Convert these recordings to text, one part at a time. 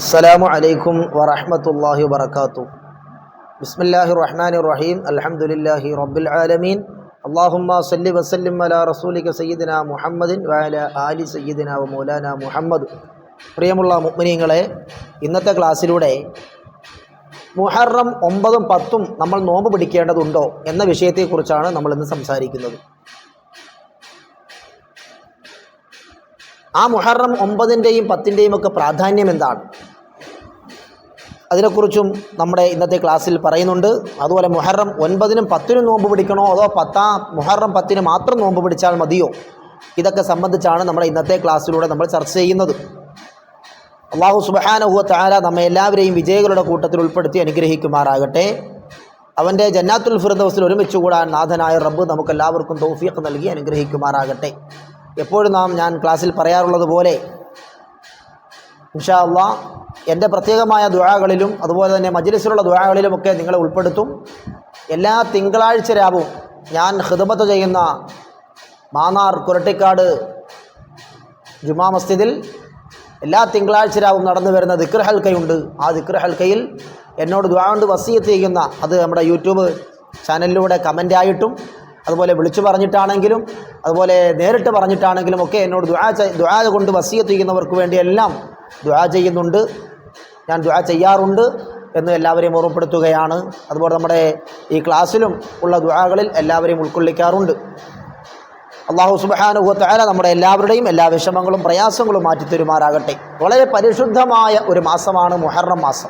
അസ്സലാമു അലൈക്കും വറഹമത്തല്ലാഹി വബർക്കാത്തു ബിസ്മില്ലാഹി റഹ്മാൻ റഹീം. അലഹമുല്ലാഹി റബ്ബുൽ ആലമീൻ. അള്ളാഹുമ്മ സല്ലി വസല്ലിം അല റസൂലിക സയ്യിദിന മുഹമ്മദിൻ വയല ആലി സയ്യിദിന വ മൗലാന മുഹമ്മദ്. പ്രിയമുള്ള മുഗ്മിനീങ്ങളെ ഇന്നത്തെ ക്ലാസ്സിലൂടെ മുഹറം ഒമ്പതും പത്തും നമ്മൾ നോമ്പ് പിടിക്കേണ്ടതുണ്ടോ എന്ന വിഷയത്തെക്കുറിച്ചാണ് നമ്മൾ ഇന്ന് സംസാരിക്കുന്നത്. ആ മുഹറം ഒമ്പതിന്റെയും പത്തിന്റെയും ഒക്കെ പ്രാധാന്യം എന്താണ്? അതിനെക്കുറിച്ചും നമ്മുടെ ഇന്നത്തെ ക്ലാസ്സിൽ പറയുന്നുണ്ട്. അതുപോലെ മുഹറം ഒൻപതിനും പത്തിനും നോമ്പ് പിടിക്കണോ? അതോ പത്താം മുഹറം പത്തിന് മാത്രം നോമ്പ് പിടിച്ചാൽ മതിയോ? ഇതൊക്കെ സംബന്ധിച്ചാണ് നമ്മുടെ ഇന്നത്തെ ക്ലാസ്സിലൂടെ നമ്മൾ ചർച്ച ചെയ്യുന്നത്. അള്ളാഹു സുബഹാനഹുവ താര നമ്മെ എല്ലാവരെയും വിജയികളുടെ കൂട്ടത്തിൽ ഉൾപ്പെടുത്തി അനുഗ്രഹിക്കുമാറാകട്ടെ. അവന്റെ ജന്നാത്തുൽ ഫിർദൗസിൽ ഒരുമിച്ച് കൂടാൻ നാഥനായ റബ്ബ് നമുക്കെല്ലാവർക്കും തൗഫീഖ് നൽകി അനുഗ്രഹിക്കുമാറാകട്ടെ. എപ്പോഴും നാം ഞാൻ ക്ലാസ്സിൽ പറയാറുള്ളത് പോലെ ഇൻഷാ അള്ളാ എന്റെ പ്രത്യേകമായ ദുഴകളിലും അതുപോലെ തന്നെ മജ്ലിസിലുള്ള ദുഴകളിലുമൊക്കെ നിങ്ങളെ ഉൾപ്പെടുത്തും. എല്ലാ തിങ്കളാഴ്ച രാവും ഞാൻ ഹൃദമത്ത് ചെയ്യുന്ന മാന്നാർ കുരട്ടിക്കാട് ജുമാ മസ്ജിദിൽ എല്ലാ തിങ്കളാഴ്ച രാവും നടന്നു വരുന്ന ദിക്ർ ഹൽക്കയുണ്ട് ആ ദിക്ർ ഹൽക്കയിൽ എന്നോട് കൊണ്ട് വസീയത്ത് ചെയ്യുന്ന അത് നമ്മുടെ യൂട്യൂബ് ചാനലിലൂടെ കമന്റ് ആയിട്ടും അതുപോലെ വിളിച്ചു പറഞ്ഞിട്ടാണെങ്കിലും അതുപോലെ നേരിട്ട് പറഞ്ഞിട്ടാണെങ്കിലും ഒക്കെ എന്നോട് ദുആ ദുആ കൊണ്ട് വസീയത്ത് ചെയ്യുന്നവർക്ക് വേണ്ടിയെല്ലാം ദുആ ചെയ്യുന്നുണ്ട്. ഞാൻ ദുആ ചെയ്യാറുണ്ട് എന്ന് എല്ലാവരെയും ഓർമ്മപ്പെടുത്തുകയാണ്. അതുപോലെ നമ്മുടെ ഈ ക്ലാസ്സിലും ഉള്ള ദുആകളിൽ എല്ലാവരെയും ഉൾക്കൊള്ളിക്കാറുണ്ട്. അള്ളാഹു സുബാനുഭവത്തായ നമ്മുടെ എല്ലാവരുടെയും എല്ലാ വിഷമങ്ങളും പ്രയാസങ്ങളും മാറ്റിത്തരുമാറാകട്ടെ. വളരെ പരിശുദ്ധമായ ഒരു മാസമാണ് മുഹറം മാസം.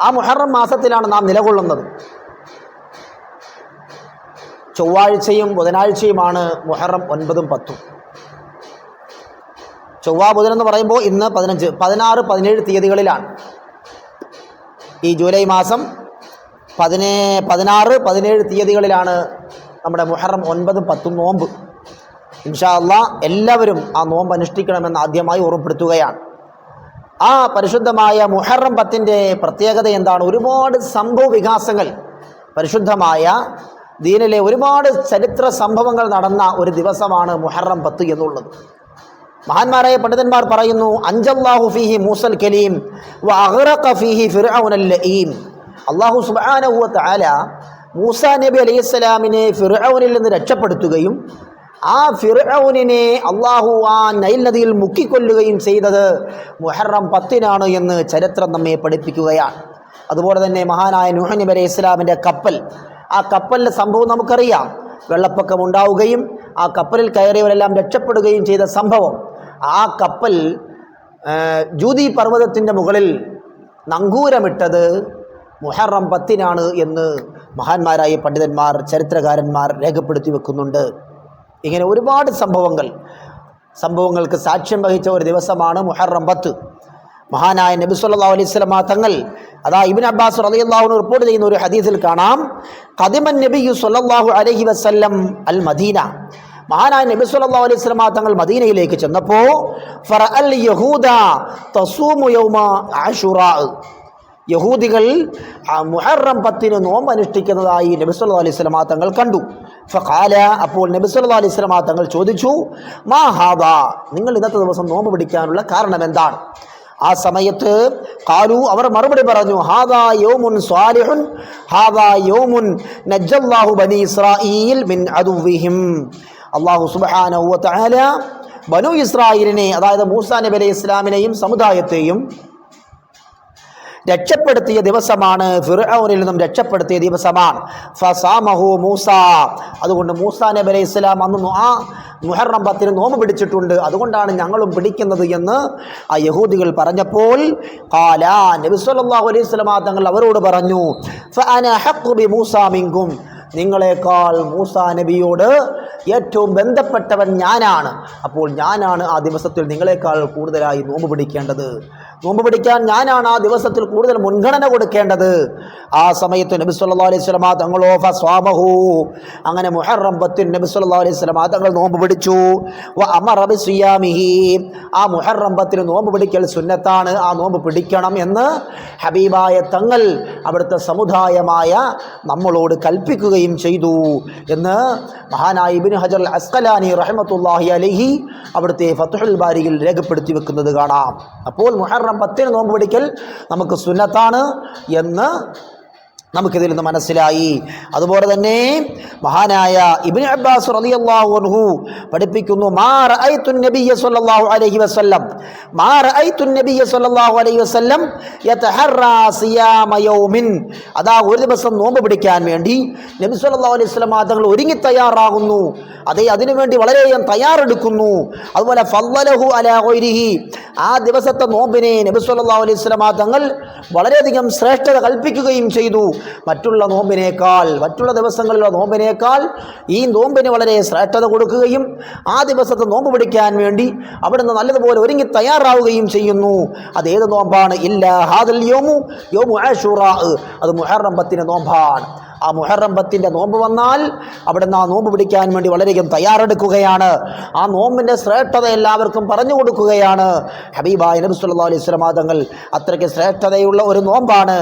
ആ മുഹറം മാസത്തിലാണ് നാം നിലകൊള്ളുന്നത്. ചൊവ്വാഴ്ചയും ബുധനാഴ്ചയുമാണ് മുഹറം ഒൻപതും പത്തും. ചൊവ്വ ബുധൻ എന്ന് പറയുമ്പോൾ ഇന്ന് പതിനഞ്ച് പതിനാറ് പതിനേഴ് തീയതികളിലാണ്. ഈ ജൂലൈ മാസം പതിനേ പതിനാറ് പതിനേഴ് തീയതികളിലാണ് നമ്മുടെ മുഹറം ഒൻപതും പത്തും നോമ്പ്. ഇൻഷാ അള്ളാ എല്ലാവരും ആ നോമ്പ് അനുഷ്ഠിക്കണമെന്ന് ആദ്യമായി ഓർമ്മപ്പെടുത്തുകയാണ്. ആ പരിശുദ്ധമായ മുഹറം പത്തിന്റെ പ്രത്യേകത എന്താണ്? ഒരുപാട് സംഭവ വികാസങ്ങൾ. പരിശുദ്ധമായ ദീനിലെ ഒരുപാട് ചരിത്ര സംഭവങ്ങൾ നടന്ന ഒരു ദിവസമാണ് മുഹറം പത്ത് എന്നുള്ളത്. മഹാന്മാരായ പണ്ഡിതന്മാർ പറയുന്നു അഞ്ചല്ലാഹു ഫിഹി മൂസൽ കലീം അള്ളാഹു സുബ്ഹാനഹു വ മൂസ നബി അലൈഹിസ്സലാമിനെ ഫിർഔനിൽ നിന്ന് രക്ഷപ്പെടുത്തുകയും ആ ഫിർഔനിനെ അള്ളാഹു ആ നൈൽ നദിയിൽ മുക്കിക്കൊല്ലുകയും ചെയ്തത് മുഹറം പത്തിനാണ് എന്ന് ചരിത്രം നമ്മെ പഠിപ്പിക്കുകയാണ്. അതുപോലെ തന്നെ മഹാനായ നൂഹ് നബി അലൈഹി ഇസ്ലാമിന്റെ കപ്പൽ ആ കപ്പലിന്റെ സംഭവം നമുക്കറിയാം. വെള്ളപ്പൊക്കം ഉണ്ടാവുകയും ആ കപ്പലിൽ കയറിയവരെല്ലാം രക്ഷപ്പെടുകയും ചെയ്ത സംഭവം. ആ കപ്പൽ ജൂതി പർവതത്തിന്റെ മുകളിൽ നങ്കൂരമിട്ടത് മുഹറം പത്തിനാണ് എന്ന് മഹാന്മാരായ പണ്ഡിതന്മാർ ചരിത്രകാരന്മാർ രേഖപ്പെടുത്തി വെക്കുന്നുണ്ട്. ഇങ്ങനെ ഒരുപാട് സംഭവങ്ങൾ. സംഭവങ്ങൾക്ക് സാക്ഷ്യം വഹിച്ച ഒരു ദിവസമാണ് മുഹറം പത്ത്. മഹാനായ നബി അലൈഹി സ്വലമ തങ്ങൾ അതാ ഇബിൻ അബ്ബാസ് റളിയല്ലാഹുവിന് റിപ്പോർട്ട് ചെയ്യുന്ന ഒരു ഹദീസിൽ കാണാം. ഖദിമൻ നബിയു സല്ലല്ലാഹു അലൈഹി വസല്ലം അൽ മദീന. മഹാനായ നബി സല്ലല്ലാഹു അലൈഹി വസല്ലമ തങ്ങൾ മദീനയിലേക്ക് ചെന്നപ്പോൾ ഫറഅൽ യഹൂദ തസൂമു യൗമ ആശുറാ യഹൂദികൾ മുഹറം പത്തിന് നോമ്പ് അനുഷ്ഠിക്കുന്നതായി നബി സല്ലല്ലാഹു അലൈഹി വസല്ലമ തങ്ങൾ കണ്ടു. ഫഖാല അപ്പോൾ നബി സല്ലല്ലാഹു അലൈഹി വസല്ലമ തങ്ങൾ ചോദിച്ചു മാ ഹാദാ? നിങ്ങൾ ഇന്നത്തെ ദിവസം നോമ്പ് പിടിക്കാനുള്ള കാരണം എന്താണ്? ആ സമയത്ത് കാലു അവർ മറുപടി പറഞ്ഞു ഹാദാ യൗമുൻ സ്വാലിഹുൻ ഹാദാ യൗമുൻ നജ്ജല്ലാഹു ബനി ഇസ്രായീൽ മിൻ സുബ്ഹാനഹു വ തആല ബനു ഇസ്രായേലിനെ അതായത് മൂസാ നബി അലൈഹി ഇസ്ലാമിനെയും സമുദായത്തെയും രക്ഷപ്പെടുത്തിയ ദിവസമാണ് ഫിർഔനിൽ നിന്നും രക്ഷപ്പെടുത്തിയ ദിവസമാണ്. ഫസാമഹു മൂസ. അതുകൊണ്ട് മൂസാ നബി അലൈഹി ഇസ്ലാം അന്ന് ആ മുഹറം പത്തിന് നോമ്പ് പിടിച്ചിട്ടുണ്ട്. അതുകൊണ്ടാണ് ഞങ്ങളും പിടിക്കുന്നത് എന്ന് ആ യഹൂദികൾ പറഞ്ഞപ്പോൾ കാല നബി സല്ലല്ലാഹു അലൈഹി സ്വലമാ തങ്ങൾ അവരോട് പറഞ്ഞു ഫഅന ഹഖ്ഖു ബി മൂസ മിൻകും നിങ്ങളെക്കാൾ മൂസാ നബിയോട് ഏറ്റവും ബന്ധപ്പെട്ടവൻ ഞാനാണ്. അപ്പോൾ ഞാനാണ് ആ ദിവസത്തിൽ നിങ്ങളെക്കാൾ കൂടുതലായി നോമ്പ് പിടിക്കേണ്ടത്. നോമ്പ് പിടിക്കാൻ ഞാനാണ് ആ ദിവസത്തിൽ കൂടുതൽ മുൻഗണന കൊടുക്കേണ്ടത്. ആ സമയത്ത് നബി സല്ലാ അലൈഹി വസല്ലമ തങ്ങളോ ഫസ്വാമഹു അങ്ങനെ മുഹറം പത്തിന് നബി സല്ലാ അലൈഹി വസല്ലമ തങ്ങൾ നോമ്പ് പിടിച്ചു. വ അമറ ബിസിയാമിഹി ആ മുഹറം പത്തിന് നോമ്പ് പിടിക്കൽ സുന്നത്താണ്. ആ നോമ്പ് പിടിക്കണം എന്ന് ഹബീബായ തങ്ങൾ അവിടുത്തെ സമുദായമായ നമ്മളോട് കൽപ്പിക്കുകയും ചെയ്തു എന്ന് മഹാനായി ഇബ്നു ഹജർ അസ്കലാനി റഹ്മത്തുള്ളാഹി അലഹി അവിടുത്തെ ഫത്തുഹുൽ ബാരിയിൽ രേഖപ്പെടുത്തി വെക്കുന്നത് കാണാം. അപ്പോൾ മുഹറം പത്തിന് നോമ്പ് പിടിക്കൽ നമുക്ക് സുന്നത്താണ് എന്ന് നമുക്കിതിൽ നിന്ന് മനസ്സിലായി. അതുപോലെ തന്നെ മഹാനായ ഇബിൻ അബ്ബാസ് റളിയല്ലാഹു അൻഹു പഠിപ്പിക്കുന്നു മാ റഅയ്തു നബിയ അലൈഹി വസല്ലം മാ റഅയ്തു നബിയ അലൈഹി വസല്ലം യതഹറ സിയാമ യൗമിൻ. അതാ ഒരു ദിവസം നോമ്പ് പിടിക്കാൻ വേണ്ടി നബി സല്ലല്ലാഹു അലൈഹി വസല്ലം തങ്ങൾ ഒരുങ്ങി തയ്യാറാകുന്നു. അതേ അതിനുവേണ്ടി വളരെയധികം തയ്യാറെടുക്കുന്നു. അതുപോലെ ഫല്ലലഹു അലാ ആ ദിവസത്തെ നോമ്പിനെ നബി സല്ലല്ലാഹു അലൈഹി വസല്ലം തങ്ങൾ വളരെയധികം ശ്രേഷ്ഠത കൽപ്പിക്കുകയും ചെയ്തു. മറ്റുള്ള നോമ്പിനേക്കാൾ മറ്റുള്ള ദിവസങ്ങളിലുള്ള നോമ്പിനേക്കാൾ ഈ നോമ്പിന് വളരെ ശ്രേഷ്ഠത കൊടുക്കുകയും ആ ദിവസത്തെ നോമ്പ് പിടിക്കാൻ വേണ്ടി അവിടുന്ന് നല്ലതുപോലെ ഒരുങ്ങി തയ്യാറാവുകയും ചെയ്യുന്നു. അത് ഏത് നോമ്പാണ്? ഇല്ല ഹാദൽ യോമു യോമു ആഷുറാ അത് മുഹറം പത്തിന് നോമ്പാണ്. ആ മുഹറം പത്തിന്റെ നോമ്പ് വന്നാൽ അവിടുന്ന് ആ നോമ്പ് പിടിക്കാൻ വേണ്ടി വളരെയധികം തയ്യാറെടുക്കുകയാണ്. ആ നോമ്പിന്റെ ശ്രേഷ്ഠത എല്ലാവർക്കും പറഞ്ഞു കൊടുക്കുകയാണ്. ഹബീബായ നബി സല്ലല്ലാഹു അലൈഹി വസല്ലം തങ്ങൾ അത്രയ്ക്ക് ശ്രേഷ്ഠതയുള്ള ഒരു നോമ്പാണ്.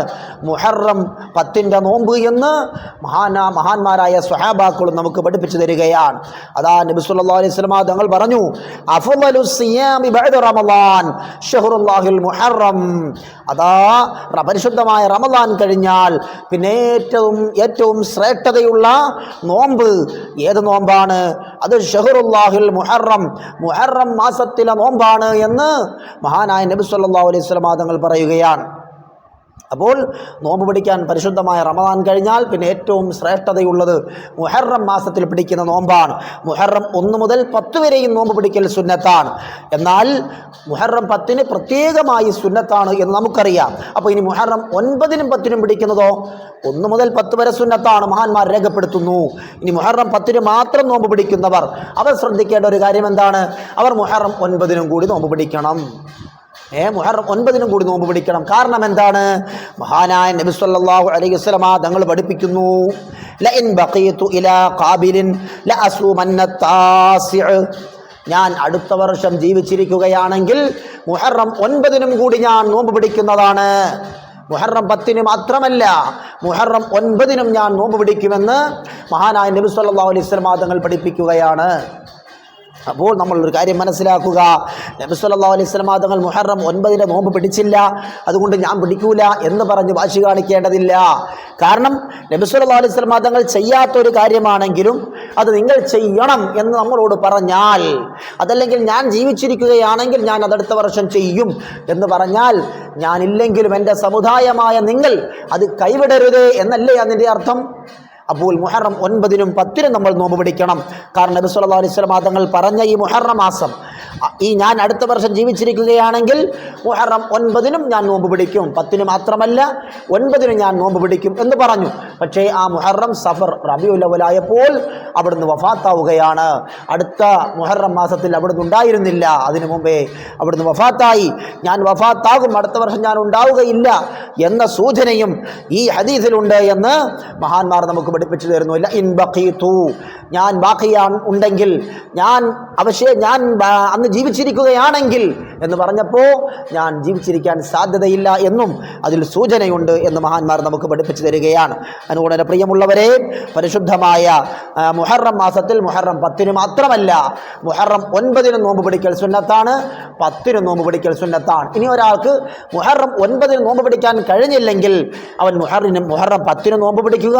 മുഹറം പത്തിന്റെ നോമ്പ് എന്ന് മഹാന മഹാന്മാരായ സ്വഹാബാക്കളും നമുക്ക് പഠിപ്പിച്ചു തരികയാണ്. അതാ നബി സല്ലല്ലാഹു അലൈഹി വസല്ലം തങ്ങൾ പറഞ്ഞു അതാ പരിശുദ്ധമായ റമദാൻ കഴിഞ്ഞാൽ പിന്നെ ഏറ്റവും ഏറ്റവും ശ്രേഷ്ഠതയുള്ള നോമ്പ്. ഏത് നോമ്പാണ്? അത് ഷഹറുല്ലാഹിൽ മുഹറം. മുഹറം മാസത്തിലെ നോമ്പാണ് എന്ന് മഹാനായ നബി അലൈഹി വസല്ലം തങ്ങൾ പറയുകയാണ്. അപ്പോൾ നോമ്പ് പിടിക്കാൻ പരിശുദ്ധമായ റമദാൻ കഴിഞ്ഞാൽ പിന്നെ ഏറ്റവും ശ്രേഷ്ഠതയുള്ളത് മുഹറം മാസത്തിൽ പിടിക്കുന്ന നോമ്പാണ്. മുഹറം ഒന്ന് മുതൽ പത്ത് വരെയും നോമ്പ് പിടിക്കൽ സുന്നത്താണ്. എന്നാൽ മുഹറം പത്തിന് പ്രത്യേകമായി സുന്നത്താണ് എന്ന് നമുക്കറിയാം. അപ്പോൾ ഇനി മുഹറം ഒൻപതിനും പത്തിനും പിടിക്കുന്നതോ? ഒന്ന് മുതൽ പത്ത് വരെ സുന്നത്താണ് മഹാന്മാർ രേഖപ്പെടുത്തുന്നു. ഇനി മുഹറം പത്തിന് മാത്രം നോമ്പ് പിടിക്കുന്നവർ അവർ ശ്രദ്ധിക്കേണ്ട ഒരു കാര്യം എന്താണ്? അവർ മുഹറം ഒൻപതിനും കൂടി നോമ്പ് പിടിക്കണം. ഏ മുഹറം ഒൻപതിനും കൂടി നോമ്പ് പിടിക്കണം. കാരണം എന്താണ്? മഹാനായ നബി സല്ലല്ലാഹു അലൈഹി വസല്ലമ തങ്ങൾ പഠിപ്പിക്കുന്നു. ലഇൻ ബഖീതു ഇലാ ഖാബിലിൻ ലഅസൂമന്ന താസിഉ ഞാൻ അടുത്ത വർഷം ജീവിച്ചിരിക്കുകയാണെങ്കിൽ മുഹറം ഒൻപതിനും കൂടി ഞാൻ നോമ്പ് പിടിക്കുന്നതാണ്. മുഹറം പത്തിന് മാത്രമല്ല മുഹറം ഒൻപതിനും ഞാൻ നോമ്പ് പിടിക്കുമെന്ന് മഹാനായ നബി സല്ലല്ലാഹു അലൈഹി വസല്ലമ തങ്ങൾ പഠിപ്പിക്കുകയാണ്. അപ്പോൾ നമ്മൾ ഒരു കാര്യം മനസ്സിലാക്കുക. നബി സല്ലല്ലാഹു അലൈഹി വസല്ലം തങ്ങൾ മുഹറം ഒൻപതിന്റെ നോമ്പ് പിടിച്ചില്ല. അതുകൊണ്ട് ഞാൻ പിടിക്കൂല എന്ന് പറഞ്ഞ് വാശി കാണിക്കേണ്ടതില്ല. കാരണം നബി സല്ലല്ലാഹു അലൈഹി വസല്ലം തങ്ങൾ ചെയ്യാത്ത ഒരു കാര്യമാണെങ്കിലും അത് നിങ്ങൾ ചെയ്യണം എന്ന് നമ്മളോട് പറഞ്ഞാൽ അതല്ലെങ്കിൽ ഞാൻ ജീവിച്ചിരിക്കുകയാണെങ്കിൽ ഞാൻ അതടുത്ത വർഷം ചെയ്യും എന്ന് പറഞ്ഞാൽ ഞാനില്ലെങ്കിലും എന്റെ സമുദായമായ നിങ്ങൾ അത് കൈവിടരുത് എന്നല്ലേ അതിന്റെ അർത്ഥം? അപ്പോൾ മുഹറം ഒൻപതിനും പത്തിനും നമ്മൾ നോമ്പ് പിടിക്കണം. കാരണം നബി സല്ലാ അലൈഹി വസല്ലം തങ്ങൾ പറഞ്ഞ ഈ മുഹറം മാസം ഈ ഞാൻ അടുത്ത വർഷം ജീവിച്ചിരിക്കുകയാണെങ്കിൽ മുഹറം ഒൻപതിനും ഞാൻ നോമ്പ് പിടിക്കും. പത്തിന് മാത്രമല്ല ഒൻപതിനും ഞാൻ നോമ്പ് പിടിക്കും എന്ന് പറഞ്ഞു. പക്ഷേ ആ മുഹറം സഫർ റബിയുൽ അവലായപ്പോൾ അവിടുന്ന് വഫാത്താവുകയാണ്. അടുത്ത മുഹറം മാസത്തിൽ അവിടുന്ന് ഉണ്ടായിരുന്നില്ല. അതിനു മുമ്പേ അവിടുന്ന് വഫാത്തായി. ഞാൻ വഫാത്താകും. അടുത്ത വർഷം ഞാൻ ഉണ്ടാവുകയില്ല എന്ന സൂചനയും ഈ ഹദീസിലുണ്ട് എന്ന് മഹാന്മാർ നമുക്ക് പഠിപ്പിച്ചു തരുന്നു ഇൻ ബഖീതു. ഞാൻ ബാക്കിയാണ് ഉണ്ടെങ്കിൽ ഞാൻ അവശേ ഞാൻ അന്ന് ജീവിച്ചിരിക്കുകയാണെങ്കിൽ എന്ന് പറഞ്ഞപ്പോൾ ഞാൻ ജീവിച്ചിരിക്കാൻ സാധ്യതയില്ല എന്നും അതിൽ സൂചനയുണ്ട് എന്ന് മഹാന്മാർ നമുക്ക് പഠിപ്പിച്ചു തരികയാണ്. തന്നെ പ്രിയമുള്ളവരെ പരിശുദ്ധമായ മുഹറം മാസത്തിൽ മുഹറം പത്തിന് മാത്രമല്ല. മുഹറം ഒൻപതിന് നോമ്പ് പിടിക്കൽ സുന്നത്താണ് പത്തിന് നോമ്പ് പിടിക്കൽ സുന്നത്താണ്. ഇനി ഒരാൾക്ക് മുഹറം ഒൻപതിന് നോമ്പ് പിടിക്കാൻ കഴിഞ്ഞില്ലെങ്കിൽ അവൻ മുഹറിന് മുഹറം പത്തിന് നോമ്പ് പിടിക്കുക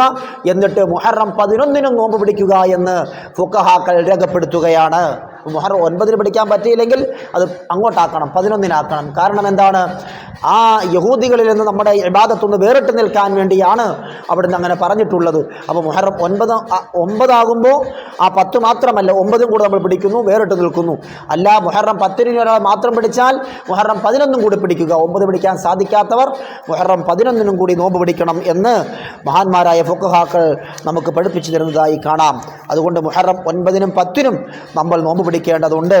എന്നിട്ട് മുഹറം പതിനൊന്നിനും നോമ്പ് പിടിക്കുക എന്ന് ഫുക്കഹാക്കൾ രേഖപ്പെടുത്തുകയാണ്. മുഹറം ഒൻപതിന് പിടിക്കാൻ പറ്റിയില്ലെങ്കിൽ അത് അങ്ങോട്ടാക്കണം പതിനൊന്നിനാക്കണം. കാരണം എന്താണ്? ആ യഹൂദികളിൽ നിന്ന് നമ്മുടെ ഇബാദത്തുനിന്ന് വേറിട്ട് നിൽക്കാൻ വേണ്ടിയാണ് അവിടുന്ന് അങ്ങനെ പറഞ്ഞിട്ടുള്ളത്. അപ്പോൾ മുഹറം ഒൻപത് ഒമ്പതാകുമ്പോൾ ആ പത്ത് മാത്രമല്ല ഒമ്പതും കൂടെ നമ്മൾ പിടിക്കുന്നു വേറിട്ട് നിൽക്കുന്നു. അല്ല മുഹറം പത്തിന് ഒരാൾ മാത്രം പിടിച്ചാൽ മുഹറം പതിനൊന്നും കൂടി പിടിക്കുക. ഒമ്പത് പിടിക്കാൻ സാധിക്കാത്തവർ മുഹറം പതിനൊന്നിനും കൂടി നോമ്പ് പിടിക്കണം എന്ന് മഹാന്മാരായ ഫുക്കഹാക്കൾ നമുക്ക് പഠിപ്പിച്ചു തരുന്നതായി കാണാം. അതുകൊണ്ട് മുഹറം ഒൻപതിനും പത്തിനും നമ്മൾ നോമ്പ് പിടിക്കേണ്ടതുണ്ട്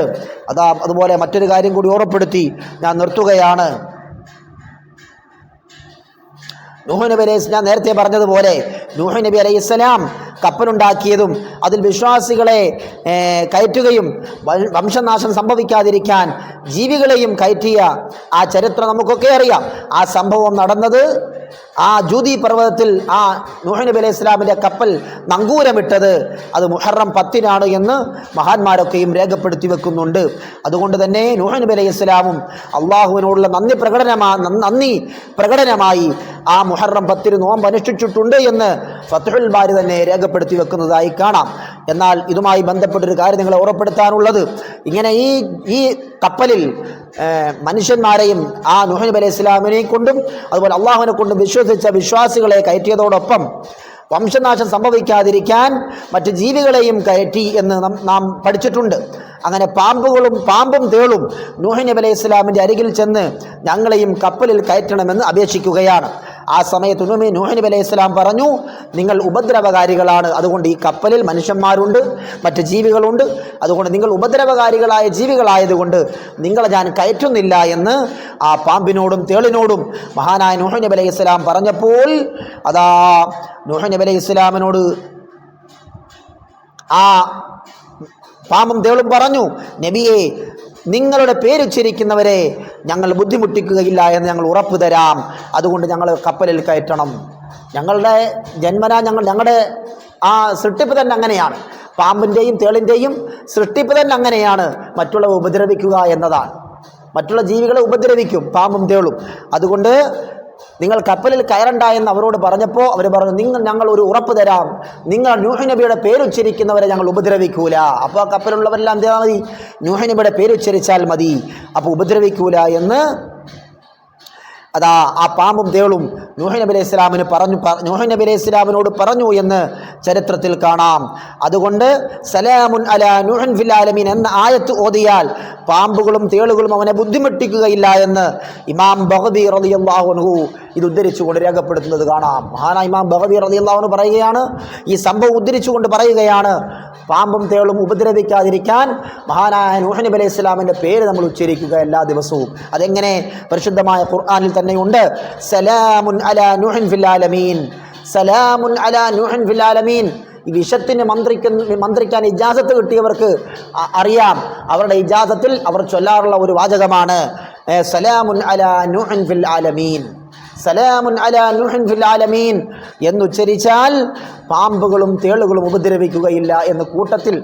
അതാ അതുപോലെ മറ്റൊരു കാര്യം കൂടി ഓർമ്മപ്പെടുത്തി. ഞാൻ നിർത്തുകയാണ്. നൂഹ് നബി അലൈഹി ഞാൻ നേരത്തെ പറഞ്ഞതുപോലെ നൂഹ് നബി അലൈഹി ഇസ്ലാം കപ്പലുണ്ടാക്കിയതും അതിൽ വിശ്വാസികളെ കയറ്റുകയും വംശനാശം സംഭവിക്കാതിരിക്കാൻ ജീവികളെയും കയറ്റിയ ആ ചരിത്രം നമുക്കൊക്കെ അറിയാം. ആ സംഭവം നടന്നത് ആ ജൂതി പർവതത്തിൽ ആ നൂഹ് നബി അലൈഹി ഇസ്ലാമിന്റെ കപ്പൽ നങ്കൂരമിട്ടത് അത് മുഹറം പത്തിനാണ് എന്ന് മഹാന്മാരൊക്കെയും രേഖപ്പെടുത്തി വെക്കുന്നുണ്ട്. അതുകൊണ്ട് തന്നെ നൂഹ് നബി അലൈഹി ഇസ്ലാമും അള്ളാഹുവിനോടുള്ള നന്ദി പ്രകടനമാ നന്ദി പ്രകടനമായി ആ മുഹറം പത്തിന് നോമ്പ് അനുഷ്ഠിച്ചിട്ടുണ്ട് എന്ന് ഫത്തുൽ ബാരി തന്നെ രേഖപ്പെടുത്തി വെക്കുന്നതായി കാണാം. എന്നാൽ ഇതുമായി ബന്ധപ്പെട്ടൊരു കാര്യം നിങ്ങളെ ഉറപ്പെടുത്താനുള്ളത്. ഇങ്ങനെ ഈ ഈ കപ്പലിൽ മനുഷ്യന്മാരെയും ആ നുഹനബ് നബി അലൈഹി ഇസ്ലാമിനെ കൊണ്ടും അതുപോലെ അള്ളാഹുവിനെ കൊണ്ടും വിശ്വസിച്ച വിശ്വാസികളെ കയറ്റിയതോടൊപ്പം വംശനാശം സംഭവിക്കാതിരിക്കാൻ മറ്റ് ജീവികളെയും കയറ്റി എന്ന് നാം- പഠിച്ചിട്ടുണ്ട്. അങ്ങനെ പാമ്പുകളും പാമ്പും തേളും നൂഹ് നബി അലൈഹി ഇസ്ലാമിന്റെ അരികിൽ ചെന്ന് ഞങ്ങളെയും കപ്പലിൽ കയറ്റണമെന്ന് അപേക്ഷിക്കുകയാണ്. ആ സമയത്ത് ഉമ്മി നൂഹിനബി അലൈഹി ഇസ്ലാം പറഞ്ഞു നിങ്ങൾ ഉപദ്രവകാരികളാണ്. അതുകൊണ്ട് ഈ കപ്പലിൽ മനുഷ്യന്മാരുണ്ട് മറ്റ് ജീവികളുണ്ട്. അതുകൊണ്ട് നിങ്ങൾ ഉപദ്രവകാരികളായ ജീവികളായതുകൊണ്ട് നിങ്ങളെ ഞാൻ കയറ്റുന്നില്ല എന്ന് ആ പാമ്പിനോടും തേളിനോടും മഹാനായ നൂഹ് നബി അലൈഹി ഇസ്ലാം പറഞ്ഞപ്പോൾ അതാ നൂഹ് നബി അലൈഹി ഇസ്ലാമിനോട് ആ പാമ്പും തേളും പറഞ്ഞു നബിയെ നിങ്ങളുടെ പേരുച്ചരിക്കുന്നവരെ ഞങ്ങൾ ബുദ്ധിമുട്ടിക്കുകയില്ല എന്ന് ഞങ്ങൾ ഉറപ്പ് തരാം. അതുകൊണ്ട് ഞങ്ങൾ കപ്പലിൽ കയറ്റണം. ഞങ്ങളുടെ ജന്മന ഞങ്ങൾ ഞങ്ങളുടെ ആ സൃഷ്ടിപ്പ് തന്നെ അങ്ങനെയാണ്. പാമ്പിന്റെയും തേളിന്റെയും സൃഷ്ടിപ്പ് തന്നെ അങ്ങനെയാണ്. മറ്റുള്ളവ ഉപദ്രവിക്കുക എന്നതാണ്. മറ്റുള്ള ജീവികളെ ഉപദ്രവിക്കും പാമ്പും തേളും. അതുകൊണ്ട് നിങ്ങൾ കപ്പലിൽ കയറണ്ട എന്ന് അവരോട് പറഞ്ഞപ്പോൾ അവർ പറഞ്ഞു നിങ്ങൾ ഞങ്ങൾ ഒരു ഉറപ്പ് തരാം. നിങ്ങൾ നൂഹ് നബിയുടെ പേരുച്ചരിക്കുന്നവരെ ഞങ്ങൾ ഉപദ്രവിക്കൂല. അപ്പോൾ ആ കപ്പലുള്ളവരെല്ലാം എന്താ മതി? നൂഹ് നബിയുടെ പേരുച്ചരിച്ചാൽ മതി. അപ്പോൾ ഉപദ്രവിക്കൂല എന്ന് അതാ ആ പാമ്പും തേളും നൂഹ് നബി അലൈഹി ഇസ്ലാമിന് പറഞ്ഞു നൂഹി നബി അലൈഹി ഇസ്ലാമിനോട് പറഞ്ഞു എന്ന് ചരിത്രത്തിൽ കാണാം. അതുകൊണ്ട് സലാമുൻ അല നൂഹൻ ഫിൽ ആലമീൻ എന്ന ആയത്ത് ഓതിയാൽ പാമ്പുകളും തേളുകളും അവനെ ബുദ്ധിമുട്ടിക്കുകയില്ല എന്ന് ഇമാം ബഹദി റളിയല്ലാഹു അൻഹു ഇത് ഉദ്ധരിച്ചുകൊണ്ട് രേഖപ്പെടുത്തുന്നത് കാണാം. മഹാനായ ഇമാം ഭഗവതി റതിയുള്ളവന് പറയുകയാണ് ഈ സംഭവം ഉദ്ധരിച്ചുകൊണ്ട് പറയുകയാണ് പാമ്പും തേളും ഉപദ്രവിക്കാതിരിക്കാൻ മഹാനായ നൂഹ് അലൈഹി ഇസ്ലാമിന്റെ പേര് നമ്മൾ ഉച്ചരിക്കുക എല്ലാ ദിവസവും. അതെങ്ങനെ? പരിശുദ്ധമായ ഖുർആാനിൽ തന്നെയുണ്ട് സലാമുൻ അലാ നൂഹൻ ഫിൽ ആലമീൻ സലാമുൻ അലാ നൂഹൻ ഫിൽ ആലമീൻ. ഈ വിഷത്തിന് മന്ത്രിക്കുന്ന മന്ത്രിക്കാൻ ഇജാസത്ത് കിട്ടിയവർക്ക് അറിയാം. അവരുടെ ഇജാസത്തിൽ അവർ ചൊല്ലാറുള്ള ഒരു വാചകമാണ് സലാമുൻ അലാ നൂഹൻ ഫിൽ ആലമീൻ. സലാമുൻ അലാ നൂഹൻ ഫിൽ ആലമീൻ എന്നുച്ചരിച്ചാൽ പാമ്പുകളും തേളുകളും ഉപദ്രവിക്കുകയില്ല എന്ന് കൂട്ടത്തിൽ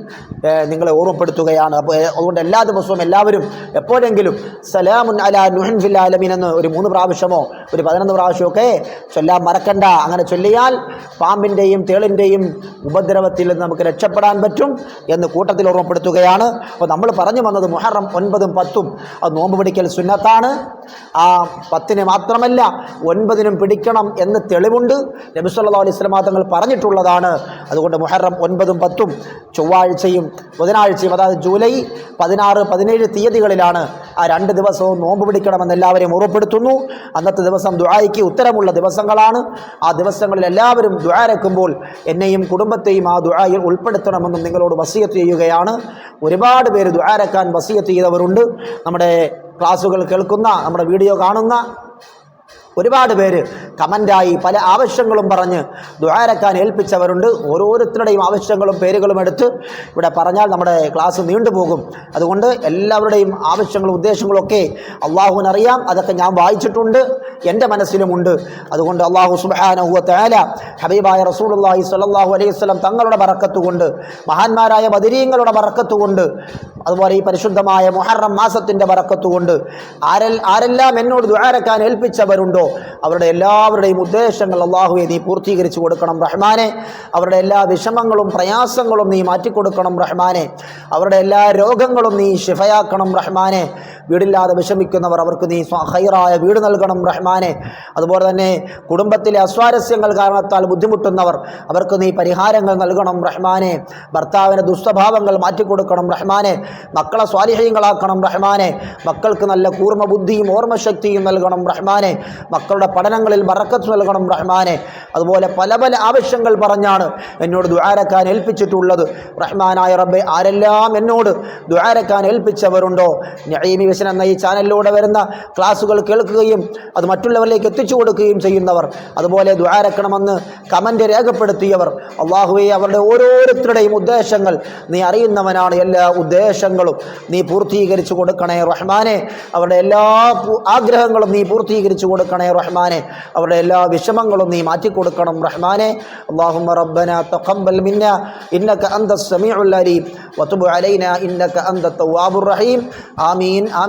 നിങ്ങളെ ഓർമ്മപ്പെടുത്തുകയാണ്. അപ്പോൾ അതുകൊണ്ട് എല്ലാ ദിവസവും എല്ലാവരും എപ്പോഴെങ്കിലും സലാമുൻ അലാ നുഹൻ ആലമീൻ എന്ന് ഒരു മൂന്ന് പ്രാവശ്യമോ ഒരു പതിനൊന്ന് പ്രാവശ്യമൊക്കെ ചൊല്ലാൻ മറക്കണ്ട. അങ്ങനെ ചൊല്ലിയാൽ പാമ്പിന്റെയും തേളിന്റെയും ഉപദ്രവത്തിൽ നിന്ന് നമുക്ക് രക്ഷപ്പെടാൻ പറ്റും എന്ന് കൂട്ടത്തിൽ ഓർമ്മപ്പെടുത്തുകയാണ്. അപ്പോൾ നമ്മൾ പറഞ്ഞു വന്നത് മുഹറം ഒൻപതും പത്തും. അത് നോമ്പ് പിടിക്കൽ സുന്നത്താണ്. ആ പത്തിന് മാത്രമല്ല ഒൻപതിനും പിടിക്കണം എന്ന് തെളിവുണ്ട്. നബിസ്വല്ലാ അലൈഹി സ്വലമാ തങ്ങൾ പറഞ്ഞിട്ടുള്ളതാണ് അതുകൊണ്ട് മുഹറം ഒൻപതും പത്തും ചൊവ്വാഴ്ചയും ബുധനാഴ്ചയും അതായത് ജൂലൈ പതിനാറ് പതിനേഴ് തീയതികളിലാണ് ആ രണ്ട് ദിവസവും നോമ്പ് പിടിക്കണമെന്ന് എല്ലാവരെയും ഉറപ്പെടുത്തുന്നു. അന്നത്തെ ദിവസം ദുആയ്ക്ക് ഉത്തരമുള്ള ദിവസങ്ങളാണ്. ആ ദിവസങ്ങളിൽ എല്ലാവരും ദുആരക്കുമ്പോൾ എന്നെയും കുടുംബത്തെയും ആ ദുആയിൽ ഉൾപ്പെടുത്തണമെന്നും നിങ്ങളോട് വസിയത്ത് ചെയ്യുകയാണ്. ഒരുപാട് പേര് ദുആരക്കാൻ വസിയത്ത് ചെയ്തവരുണ്ട്. നമ്മുടെ ക്ലാസ്സുകൾ കേൾക്കുന്ന നമ്മുടെ വീഡിയോ കാണുന്ന ഒരുപാട് പേര് കമന്റായി പല ആവശ്യങ്ങളും പറഞ്ഞ് ദ്വാരക്കാൻ ഏൽപ്പിച്ചവരുണ്ട്. ഓരോരുത്തരുടെയും ആവശ്യങ്ങളും പേരുകളും എടുത്ത് ഇവിടെ പറഞ്ഞാൽ നമ്മുടെ ക്ലാസ് നീണ്ടുപോകും അതുകൊണ്ട് എല്ലാവരുടെയും ആവശ്യങ്ങളും ഉദ്ദേശങ്ങളും ഒക്കെ അള്ളാഹുവിനറിയാം. അതൊക്കെ ഞാൻ വായിച്ചിട്ടുണ്ട്. എന്റെ മനസ്സിലുമുണ്ട്. അതുകൊണ്ട് അള്ളാഹു സുബാനഹുവ തയാല ഹബീബായ റസൂലുള്ളാഹി സ്വല്ലാഹു അലൈഹി സ്വലം തങ്ങളുടെ ബറക്കത്ത് കൊണ്ട് മഹാന്മാരായ ബദരീങ്ങളുടെ ബറക്കത്ത് കൊണ്ട് അതുപോലെ ഈ പരിശുദ്ധമായ മുഹറം മാസത്തിന്റെ ബറക്കത്ത് കൊണ്ട് ആരെൽ ആരെല്ലാം എന്നോട് ദ്വാരക്കാൻ ഏൽപ്പിച്ചവരുണ്ടോ? അവരുടെ എല്ലാവരുടെയും ഉദ്ദേശങ്ങൾ അള്ളാഹുവെ നീ പൂർത്തീകരിച്ചു കൊടുക്കണം റഹ്മാനെ. അവരുടെ എല്ലാ വിഷമങ്ങളും പ്രയാസങ്ങളും നീ മാറ്റിക്കൊടുക്കണം റഹ്മാനെ. അവരുടെ എല്ലാ രോഗങ്ങളും നീ ഷിഫയാക്കണം റഹ്മാനെ. വീടില്ലാതെ വിഷമിക്കുന്നവർ അവർക്ക് നീ ഹൈറായ വീട് നൽകണം റഹ്മാനെ. അതുപോലെ തന്നെ കുടുംബത്തിലെ അസ്വാരസ്യങ്ങൾ കാരണത്താൽ ബുദ്ധിമുട്ടുന്നവർ അവർക്ക് നീ പരിഹാരങ്ങൾ നൽകണം റഹ്മാനെ. ഭർത്താവിന് ദുസ്വഭാവങ്ങൾ മാറ്റിക്കൊടുക്കണം റഹ്മാനെ. മക്കളെ സ്വാലിഹ്യങ്ങളാക്കണം റഹ്മാനെ. മക്കൾക്ക് നല്ല കൂർമ്മ ബുദ്ധിയും ഓർമ്മശക്തിയും നൽകണം റഹ്മാനെ. മക്കളുടെ പഠനങ്ങളിൽ ബറക്കത്ത് നൽകണം റഹ്മാനെ. അതുപോലെ പല പല ആവശ്യങ്ങൾ പറഞ്ഞാണ് എന്നോട് ദ്വാരക്കാൻ ഏൽപ്പിച്ചിട്ടുള്ളത്. റഹ്മാനായ റബ്ബെ ആരെല്ലാം എന്നോട് ദ്വാരക്കാൻ ഏൽപ്പിച്ചവരുണ്ടോ? നഈമി ഇൻഫർമേഷൻ എന്ന ഈ ചാനലിലൂടെ വരുന്ന ക്ലാസ്സുകൾ കേൾക്കുകയും അത് മറ്റുള്ളവരിലേക്ക് എത്തിച്ചു കൊടുക്കുകയും ചെയ്യുന്നവർ. അതുപോലെ ദ്വാരക്കണമെന്ന് കമന്റ് രേഖപ്പെടുത്തിയവർ. അള്ളാഹുവെ അവരുടെ ഓരോരുത്തരുടെയും ഉദ്ദേശങ്ങൾ നീ അറിയുന്നവനാണ് എല്ലാ ഉദ്ദേശങ്ങളും നീ പൂർത്തീകരിച്ചു കൊടുക്കണേ റഹ്മാനെ. അവരുടെ എല്ലാ ആഗ്രഹങ്ങളും നീ പൂർത്തീകരിച്ചു കൊടുക്കണേ റഹ്മാനെ. അവരുടെ എല്ലാ വിഷമങ്ങളും നീ മാറ്റിക്കൊടുക്കണം റഹ്മാനെ. അള്ളാഹു റബ്ബന തഖബ്ബൽ മിന്ന ഇന്നക അന്ത സമീഉൽ അലീം. വത്തുബു അലൈന ഇന്നക അന്ത തവ്വാബുർ റഹീം. ആമീൻ ആമീൻ.